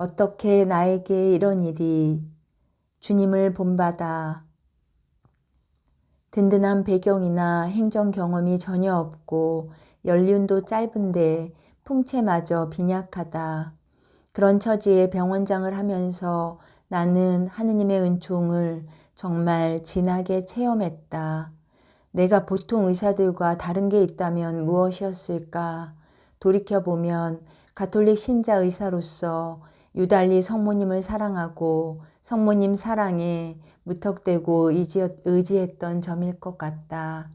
어떻게 나에게 이런 일이 주님을 본받아 든든한 배경이나 행정 경험이 전혀 없고 연륜도 짧은데 풍채마저 빈약하다. 그런 처지에 병원장을 하면서 나는 하느님의 은총을 정말 진하게 체험했다. 내가 보통 의사들과 다른 게 있다면 무엇이었을까? 돌이켜보면 가톨릭 신자 의사로서 유달리 성모님을 사랑하고 성모님 사랑에 무턱대고 의지했던 점일 것 같다.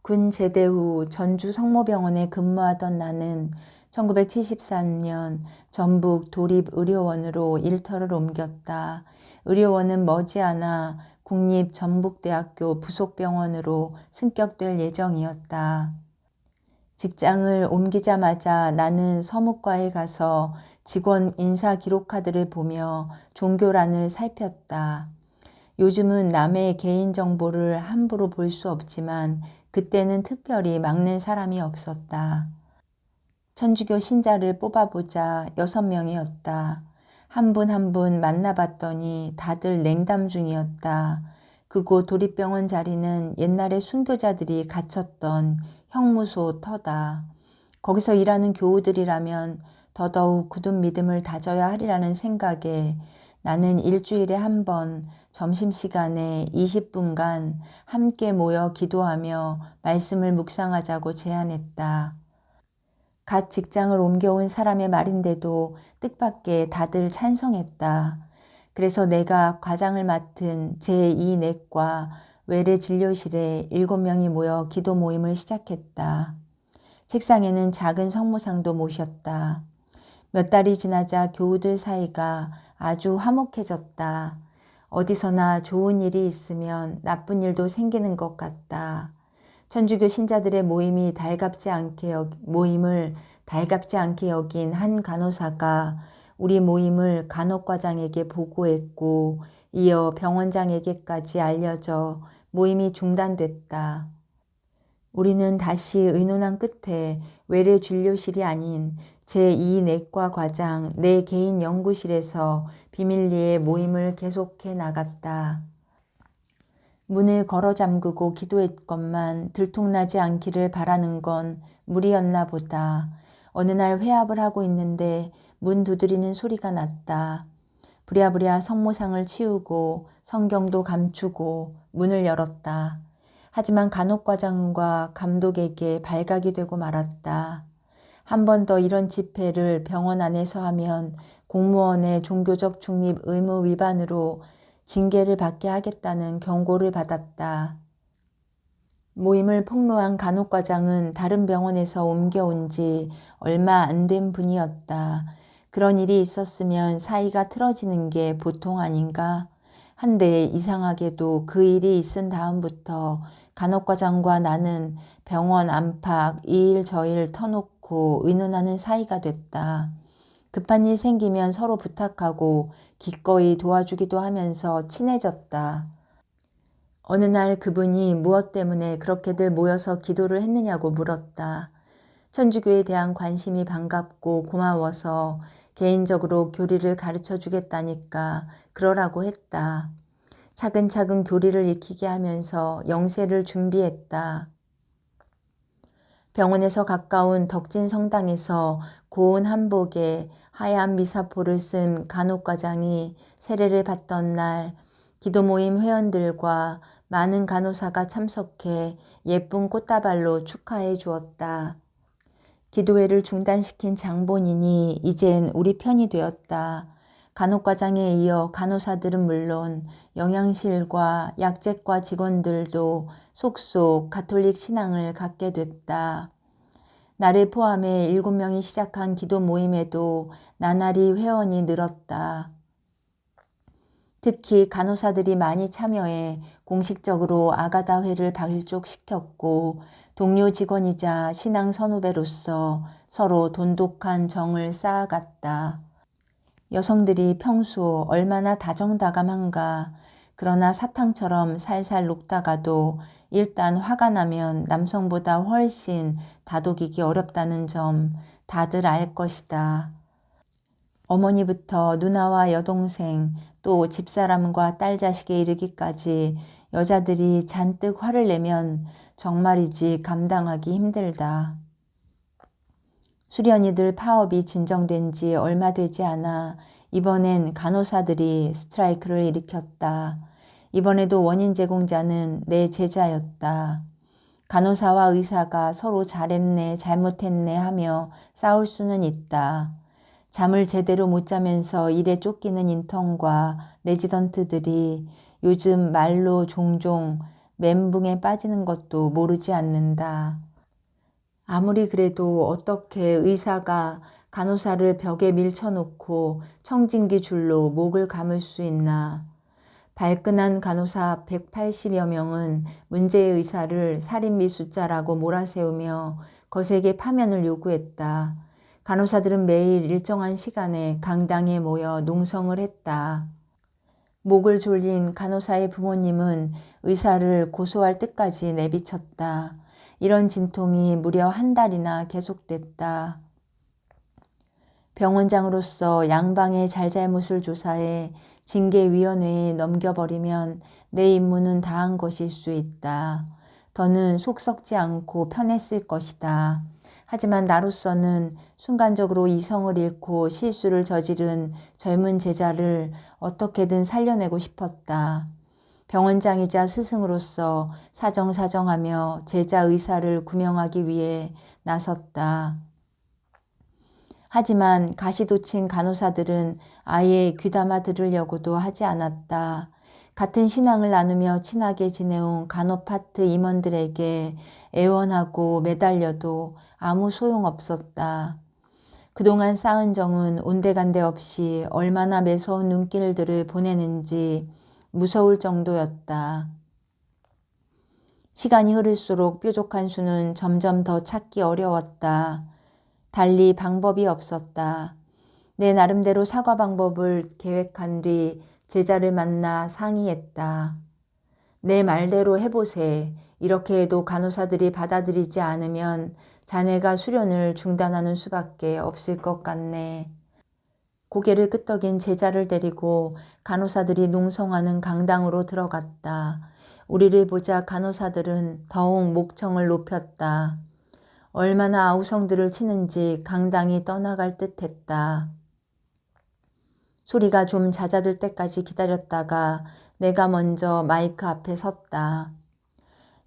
군 제대 후 전주 성모병원에 근무하던 나는 1973년 전북 도립의료원으로 일터를 옮겼다. 의료원은 머지않아 국립전북대학교 부속병원으로 승격될 예정이었다. 직장을 옮기자마자 나는 서무과에 가서 직원 인사 기록카드를 보며 종교란을 살폈다. 요즘은 남의 개인정보를 함부로 볼 수 없지만 그때는 특별히 막는 사람이 없었다. 천주교 신자를 뽑아보자 여섯 명이었다. 한 분 한 분 만나봤더니 다들 냉담 중이었다. 그곳 도립병원 자리는 옛날에 순교자들이 갇혔던 형무소 터다. 거기서 일하는 교우들이라면 더더욱 굳은 믿음을 다져야 하리라는 생각에 나는 일주일에 한 번 점심시간에 20분간 함께 모여 기도하며 말씀을 묵상하자고 제안했다. 갓 직장을 옮겨온 사람의 말인데도 뜻밖의 다들 찬성했다. 그래서 내가 과장을 맡은 제2내과 외래 진료실에 일곱 명이 모여 기도 모임을 시작했다. 책상에는 작은 성모상도 모셨다. 몇 달이 지나자 교우들 사이가 아주 화목해졌다. 어디서나 좋은 일이 있으면 나쁜 일도 생기는 것 같다. 천주교 신자들의 모임이 달갑지 않게 여, 모임을 달갑지 않게 여긴 한 간호사가 우리 모임을 간호과장에게 보고했고 이어 병원장에게까지 알려져 모임이 중단됐다. 우리는 다시 의논한 끝에 외래 진료실이 아닌 제2내과 과장 내 개인 연구실에서 비밀리에 모임을 계속해 나갔다. 문을 걸어 잠그고 기도했건만 들통나지 않기를 바라는 건 무리였나 보다. 어느 날 회합을 하고 있는데 문 두드리는 소리가 났다. 부랴부랴 성모상을 치우고 성경도 감추고 문을 열었다. 하지만 간혹과장과 감독에게 발각이 되고 말았다. 한 번 더 이런 집회를 병원 안에서 하면 공무원의 종교적 중립 의무 위반으로 징계를 받게 하겠다는 경고를 받았다. 모임을 폭로한 간호과장은 다른 병원에서 옮겨온 지 얼마 안 된 분이었다. 그런 일이 있었으면 사이가 틀어지는 게 보통 아닌가? 한데 이상하게도 그 일이 있은 다음부터 간호과장과 나는 병원 안팎 이 일 저 일 터놓고 의논하는 사이가 됐다. 급한 일 생기면 서로 부탁하고 기꺼이 도와주기도 하면서 친해졌다. 어느 날 그분이 무엇 때문에 그렇게들 모여서 기도를 했느냐고 물었다. 천주교에 대한 관심이 반갑고 고마워서 개인적으로 교리를 가르쳐 주겠다니까 그러라고 했다. 차근차근 교리를 익히게 하면서 영세를 준비했다. 병원에서 가까운 덕진 성당에서 고운 한복에 하얀 미사포를 쓴 간호과장이 세례를 받던 날 기도 모임 회원들과 많은 간호사가 참석해 예쁜 꽃다발로 축하해 주었다. 기도회를 중단시킨 장본인이 이젠 우리 편이 되었다. 간호과장에 이어 간호사들은 물론 영양실과 약제과 직원들도 속속 가톨릭 신앙을 갖게 됐다. 나를 포함해 일곱 명이 시작한 기도 모임에도 나날이 회원이 늘었다. 특히 간호사들이 많이 참여해 공식적으로 아가다회를 발족시켰고 동료 직원이자 신앙 선후배로서 서로 돈독한 정을 쌓아갔다. 여성들이 평소 얼마나 다정다감한가 그러나 사탕처럼 살살 녹다가도 일단 화가 나면 남성보다 훨씬 다독이기 어렵다는 점 다들 알 것이다. 어머니부터 누나와 여동생 또 집사람과 딸 자식에 이르기까지 여자들이 잔뜩 화를 내면 정말이지 감당하기 힘들다. 수련이들 파업이 진정된 지 얼마 되지 않아 이번엔 간호사들이 스트라이크를 일으켰다. 이번에도 원인 제공자는 내 제자였다. 간호사와 의사가 서로 잘했네, 잘못했네 하며 싸울 수는 있다. 잠을 제대로 못 자면서 일에 쫓기는 인턴과 레지던트들이 요즘 말로 종종 멘붕에 빠지는 것도 모르지 않는다. 아무리 그래도 어떻게 의사가 간호사를 벽에 밀쳐놓고 청진기 줄로 목을 감을 수 있나. 발끈한 간호사 180여 명은 문제의 의사를 살인미 숫자라고 몰아세우며 거세게 파면을 요구했다. 간호사들은 매일 일정한 시간에 강당에 모여 농성을 했다. 목을 졸린 간호사의 부모님은 의사를 고소할 때까지 내비쳤다. 이런 진통이 무려 한 달이나 계속됐다. 병원장으로서 양방의 잘잘못을 조사해 징계위원회에 넘겨버리면 내 임무는 다한 것일 수 있다. 더는 속 썩지 않고 편했을 것이다. 하지만 나로서는 순간적으로 이성을 잃고 실수를 저지른 젊은 제자를 어떻게든 살려내고 싶었다. 병원장이자 스승으로서 사정사정하며 제자 의사를 구명하기 위해 나섰다. 하지만 가시도친 간호사들은 아예 귀담아 들으려고도 하지 않았다. 같은 신앙을 나누며 친하게 지내온 간호파트 임원들에게 애원하고 매달려도 아무 소용 없었다. 그동안 쌓은 정은 온데간데 없이 얼마나 매서운 눈길들을 보내는지 무서울 정도였다. 시간이 흐를수록 뾰족한 수는 점점 더 찾기 어려웠다. 달리 방법이 없었다. 내 나름대로 사과 방법을 계획한 뒤 제자를 만나 상의했다. 내 말대로 해보세. 이렇게 해도 간호사들이 받아들이지 않으면 자네가 수련을 중단하는 수밖에 없을 것 같네. 고개를 끄덕인 제자를 데리고 간호사들이 농성하는 강당으로 들어갔다. 우리를 보자 간호사들은 더욱 목청을 높였다. 얼마나 아우성들을 치는지 강당이 떠나갈 듯 했다. 소리가 좀 잦아들 때까지 기다렸다가 내가 먼저 마이크 앞에 섰다.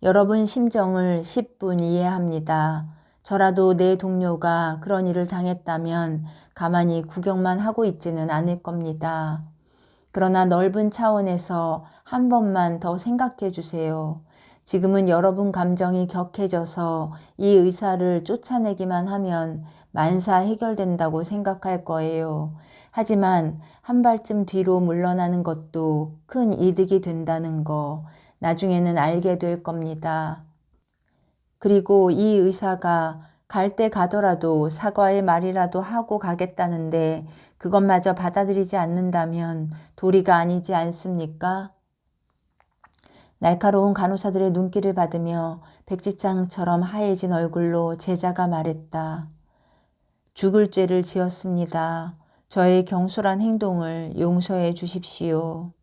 여러분 심정을 10분 이해합니다. 저라도 내 동료가 그런 일을 당했다면 가만히 구경만 하고 있지는 않을 겁니다. 그러나 넓은 차원에서 한 번만 더 생각해 주세요. 지금은 여러분 감정이 격해져서 이 의사를 쫓아내기만 하면 만사 해결된다고 생각할 거예요. 하지만 한 발쯤 뒤로 물러나는 것도 큰 이득이 된다는 거 나중에는 알게 될 겁니다. 그리고 이 의사가 갈 때 가더라도 사과의 말이라도 하고 가겠다는데 그것마저 받아들이지 않는다면 도리가 아니지 않습니까? 날카로운 간호사들의 눈길을 받으며 백지장처럼 하얘진 얼굴로 제자가 말했다. 죽을 죄를 지었습니다. 저의 경솔한 행동을 용서해 주십시오.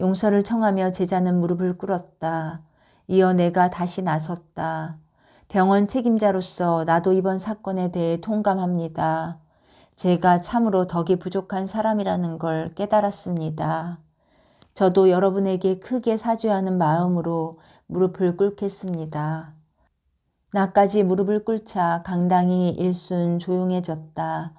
용서를 청하며 제자는 무릎을 꿇었다. 이어 내가 다시 나섰다. 병원 책임자로서 나도 이번 사건에 대해 통감합니다. 제가 참으로 덕이 부족한 사람이라는 걸 깨달았습니다. 저도 여러분에게 크게 사죄하는 마음으로 무릎을 꿇겠습니다. 나까지 무릎을 꿇자 강당이 일순 조용해졌다.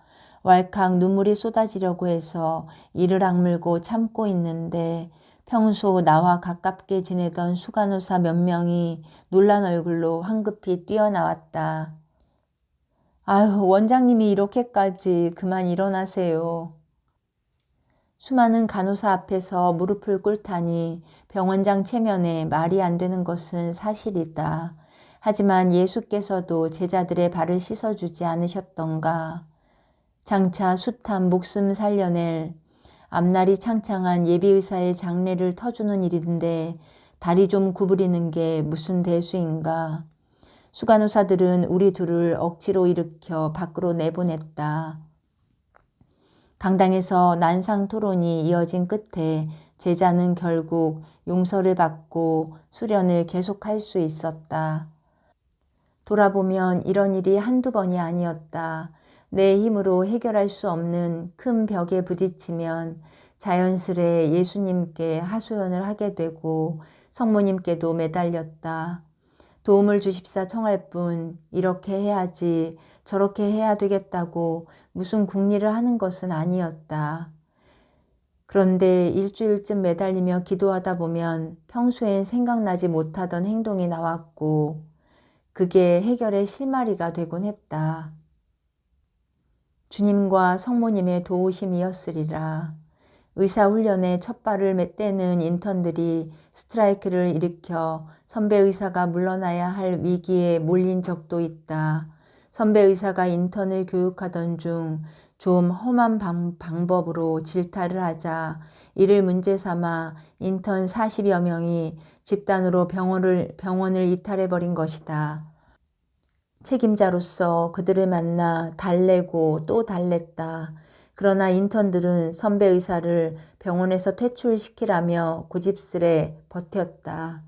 왈칵 눈물이 쏟아지려고 해서 이를 악물고 참고 있는데 평소 나와 가깝게 지내던 수간호사 몇 명이 놀란 얼굴로 황급히 뛰어나왔다. 아유, 원장님이 이렇게까지 그만 일어나세요. 수많은 간호사 앞에서 무릎을 꿇다니 병원장 체면에 말이 안 되는 것은 사실이다. 하지만 예수께서도 제자들의 발을 씻어주지 않으셨던가. 장차 숱한 목숨 살려낼 앞날이 창창한 예비의사의 장례를 터주는 일인데 다리 좀 구부리는 게 무슨 대수인가. 수간호사들은 우리 둘을 억지로 일으켜 밖으로 내보냈다. 강당에서 난상 토론이 이어진 끝에 제자는 결국 용서를 받고 수련을 계속할 수 있었다. 돌아보면 이런 일이 한두 번이 아니었다. 내 힘으로 해결할 수 없는 큰 벽에 부딪히면 자연스레 예수님께 하소연을 하게 되고 성모님께도 매달렸다. 도움을 주십사 청할 뿐 이렇게 해야지 저렇게 해야 되겠다고 무슨 궁리를 하는 것은 아니었다. 그런데 일주일쯤 매달리며 기도하다 보면 평소엔 생각나지 못하던 행동이 나왔고 그게 해결의 실마리가 되곤 했다. 주님과 성모님의 도우심이었으리라. 의사훈련에 첫 발을 떼는 인턴들이 스트라이크를 일으켜 선배 의사가 물러나야 할 위기에 몰린 적도 있다. 선배 의사가 인턴을 교육하던 중 좀 험한 방, 방법으로 질타를 하자 이를 문제 삼아 인턴 40여 명이 집단으로 병원을, 병원을 이탈해버린 것이다. 책임자로서 그들을 만나 달래고 또 달랬다. 그러나 인턴들은 선배 의사를 병원에서 퇴출시키라며 고집스레 버텼다.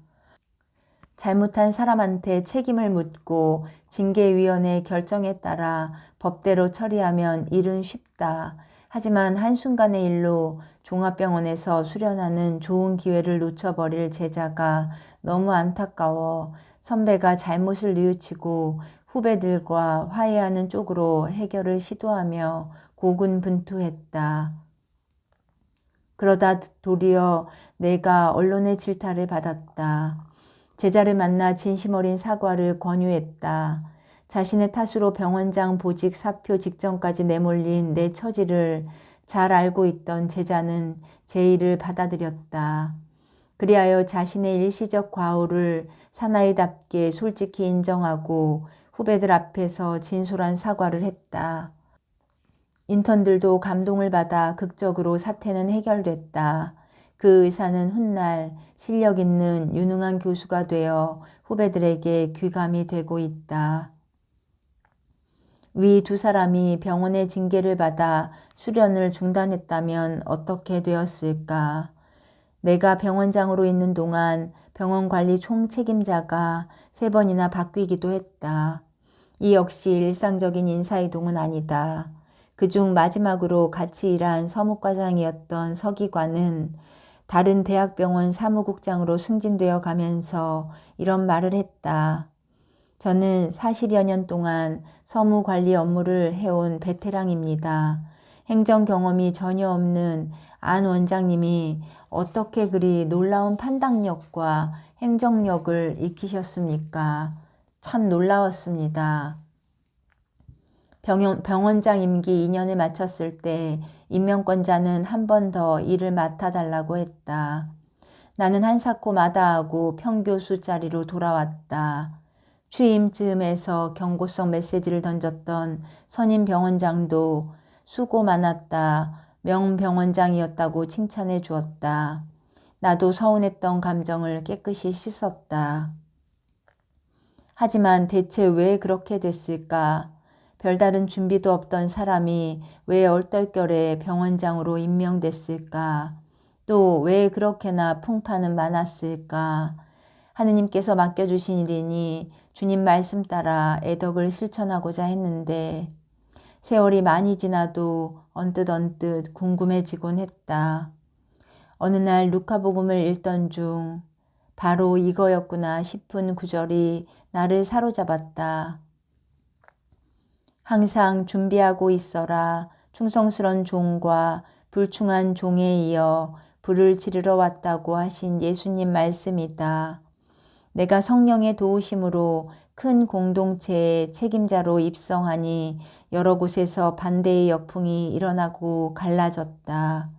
잘못한 사람한테 책임을 묻고 징계위원회 결정에 따라 법대로 처리하면 일은 쉽다. 하지만 한순간의 일로 종합병원에서 수련하는 좋은 기회를 놓쳐버릴 제자가 너무 안타까워 선배가 잘못을 뉘우치고 후배들과 화해하는 쪽으로 해결을 시도하며 고군분투했다. 그러다 도리어 내가 언론의 질타를 받았다. 제자를 만나 진심 어린 사과를 권유했다. 자신의 탓으로 병원장 보직 사표 직전까지 내몰린 내 처지를 잘 알고 있던 제자는 제의를 받아들였다. 그리하여 자신의 일시적 과오를 사나이답게 솔직히 인정하고 후배들 앞에서 진솔한 사과를 했다. 인턴들도 감동을 받아 극적으로 사태는 해결됐다. 그 의사는 훗날 실력 있는 유능한 교수가 되어 후배들에게 귀감이 되고 있다. 위 두 사람이 병원의 징계를 받아 수련을 중단했다면 어떻게 되었을까? 내가 병원장으로 있는 동안 병원 관리 총 책임자가 세 번이나 바뀌기도 했다. 이 역시 일상적인 인사이동은 아니다. 그중 마지막으로 같이 일한 서무과장이었던 서기관은 다른 대학병원 사무국장으로 승진되어 가면서 이런 말을 했다. 저는 40여 년 동안 서무 관리 업무를 해온 베테랑입니다. 행정 경험이 전혀 없는 안 원장님이 어떻게 그리 놀라운 판단력과 행정력을 익히셨습니까? 참 놀라웠습니다. 병원, 병원 장 임기 2년을 마쳤을 때 임명권자는 한 번 더 일을 맡아달라고 했다. 나는 한사코 마다하고 평교수 자리로 돌아왔다. 취임 즈음에서 경고성 메시지를 던졌던 선임 병원장도 수고 많았다. 명병원장이었다고 칭찬해 주었다. 나도 서운했던 감정을 깨끗이 씻었다. 하지만 대체 왜 그렇게 됐을까? 별다른 준비도 없던 사람이 왜 얼떨결에 병원장으로 임명됐을까? 또 왜 그렇게나 풍파는 많았을까? 하느님께서 맡겨주신 일이니 주님 말씀 따라 애덕을 실천하고자 했는데 세월이 많이 지나도 언뜻 언뜻 궁금해지곤 했다. 어느 날 루카복음을 읽던 중 바로 이거였구나 싶은 구절이 나를 사로잡았다. 항상 준비하고 있어라. 충성스런 종과 불충한 종에 이어 불을 지르러 왔다고 하신 예수님 말씀이다. 내가 성령의 도우심으로 큰 공동체의 책임자로 입성하니 여러 곳에서 반대의 역풍이 일어나고 갈라졌다.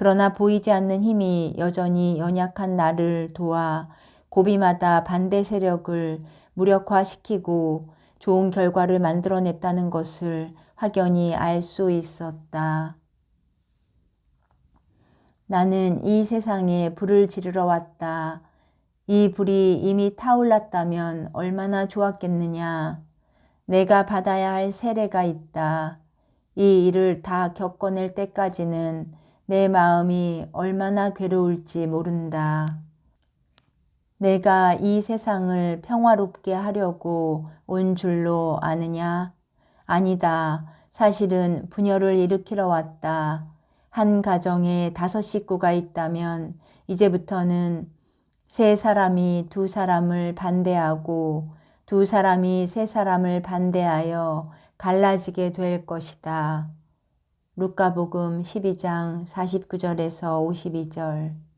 그러나 보이지 않는 힘이 여전히 연약한 나를 도와 고비마다 반대 세력을 무력화시키고 좋은 결과를 만들어냈다는 것을 확연히 알 수 있었다. 나는 이 세상에 불을 지르러 왔다. 이 불이 이미 타올랐다면 얼마나 좋았겠느냐. 내가 받아야 할 세례가 있다. 이 일을 다 겪어낼 때까지는 내 마음이 얼마나 괴로울지 모른다. 내가 이 세상을 평화롭게 하려고 온 줄로 아느냐? 아니다. 사실은 분열을 일으키러 왔다. 한 가정에 다섯 식구가 있다면 이제부터는 세 사람이 두 사람을 반대하고 두 사람이 세 사람을 반대하여 갈라지게 될 것이다. 루카복음 12장 49절에서 52절